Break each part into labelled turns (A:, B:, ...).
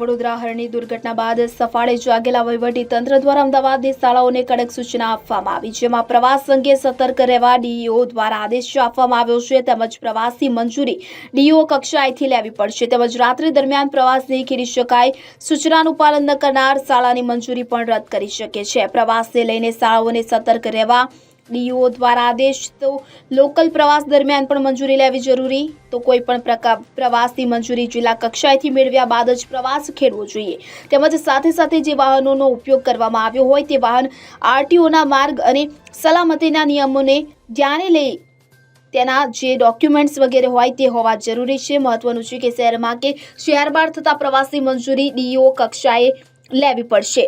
A: વડોદરા હરણી દુર્ઘટના બાદ સફાળે જાગેલા તંત્ર દ્વારા અમદાવાદની શાળાઓને કડક સૂચના આપવામાં આવી, જેમાં પ્રવાસ અંગે સતર્ક રહેવા ડીઈઓ દ્વારા આદેશ આપવામાં આવ્યો છે. તેમજ પ્રવાસની મંજૂરી ડીઈઓ કક્ષાએથી લેવી પડશે. તેમજ રાત્રિ દરમિયાન પ્રવાસ નહીં કરી શકાય સૂચનાનું પાલન ન કરનાર શાળાની મંજૂરી પણ રદ કરી શકે છે. પ્રવાસને લઈને શાળાઓને સતર્ક રહેવા ડીઈઓ દ્વારા આદેશ તો લોકલ પ્રવાસ દરમિયાન પણ મંજૂરી લેવી જરૂરી. તો કોઈ પણ પ્રવાસની મંજૂરી જિલ્લા કક્ષાએથી મેળવ્યા બાદ જ પ્રવાસ ખેડવો જોઈએ. તેમજ સાથે સાથે જે વાહનોનો ઉપયોગ કરવામાં આવ્યો હોય તે વાહન આરટીઓના માર્ગ અને સલામતીના નિયમોને ધ્યાને લઈ તેના જે ડોક્યુમેન્ટ્સ વગેરે હોય તે હોવા જરૂરી છે. મહત્વનું છે કે શહેરમાં કે શહેર બહાર થતા પ્રવાસની મંજૂરી ડીઓ કક્ષાએ લેવી પડશે.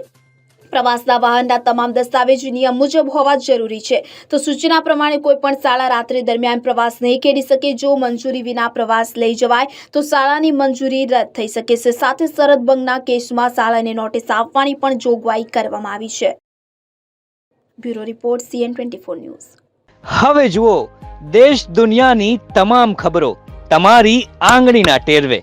A: પ્રવાસના વાહનના તમામ દસ્તાવેજ નિયમ મુજબ હોવા જરૂરી છે. તો સૂચના પ્રમાણે કોઈ પણ શાળા રાત્રિ દરમિયાન પ્રવાસ નહીં કેડી શકે. જો મંજૂરી વિના પ્રવાસ લઈ જવાય, તો શાળાની મંજૂરી રદ થઈ શકે છે. સાથે સરહદ ભંગના કેસમાં શાળાને નોટિસ આપવાની પણ જોગવાઈ કરવામાં આવી છે. Bureau report, CN twenty news.
B: હવે જુઓ, દેશ દુનિયાની તમામ ખબરો તમારી આંગળીના ટેરવે.